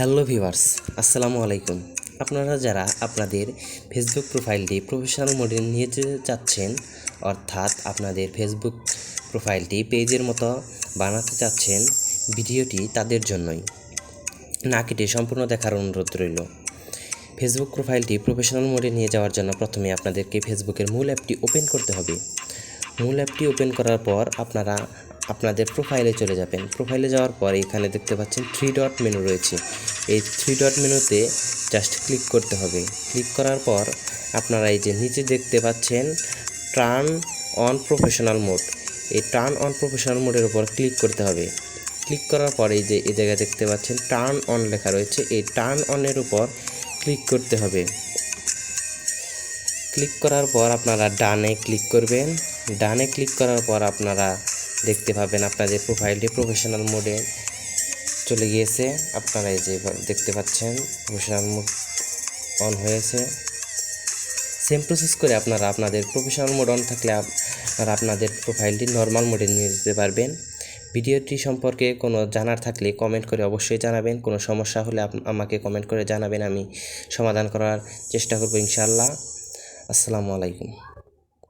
Hello viewers, আসসালামু আলাইকুম। আপনারা যারা আপনাদের ফেসবুক প্রোফাইলটি প্রফেশনাল মোডে নিয়ে যেতে চাচ্ছেন অর্থাৎ আপনাদের ফেসবুক প্রোফাইলটি পেজের মতো বানাতে চাচ্ছেন ভিডিওটি তাদের জন্যই। না কেটে সম্পূর্ণ দেখার অনুরোধ রইল। ফেসবুক প্রোফাইলটি প্রফেশনাল মোডে নিয়ে যাওয়ার জন্য প্রথমে আপনাদেরকে ফেসবুকের মূল অ্যাপটি ওপেন করতে হবে। মূল অ্যাপটি ওপেন করার পর আপনারা আপনাদের প্রোফাইলে চলে যাবেন। প্রোফাইলে যাওয়ার পর এখানে দেখতে পাচ্ছেন থ্রি ডট মেনু রয়েছে। এই থ্রি ডট মেনুতে জাস্ট ক্লিক করতে হবে। ক্লিক করার পর আপনারা এই যে নিচে দেখতে পাচ্ছেন টার্ন অন প্রফেশনাল মোড এই টার্ন অন প্রফেশনাল মোডের উপর ক্লিক করতে হবে। ক্লিক করার পরে এই যে এই জায়গায় দেখতে পাচ্ছেন টার্ন অন লেখা রয়েছে। এই টার্ন অনের উপর ক্লিক করতে হবে। ক্লিক করার পর আপনারা ডানে ক্লিক করবেন। ডানে ক্লিক করার পর আপনারা দেখতে পাবেন আপনাদের প্রোফাইলটি প্রফেশনাল মোডে চলে গিয়েছে। আপনারা এই যে দেখতে পাচ্ছেন প্রফেশনাল মোড অন হয়েছে। সেম প্রসেস করে আপনারা আপনাদের প্রফেশনাল মোড অন থাকলে আপনারা আপনাদের প্রোফাইলটি নর্মাল মোডে নিয়ে যেতে পারবেন। ভিডিওটি সম্পর্কে কোনো জানার থাকলে কমেন্ট করে অবশ্যই জানাবেন। কোনো সমস্যা হলে আমাকে কমেন্ট করে জানাবেন, আমি সমাধান করার চেষ্টা করব ইনশাআল্লাহ। আসসালামু আলাইকুম।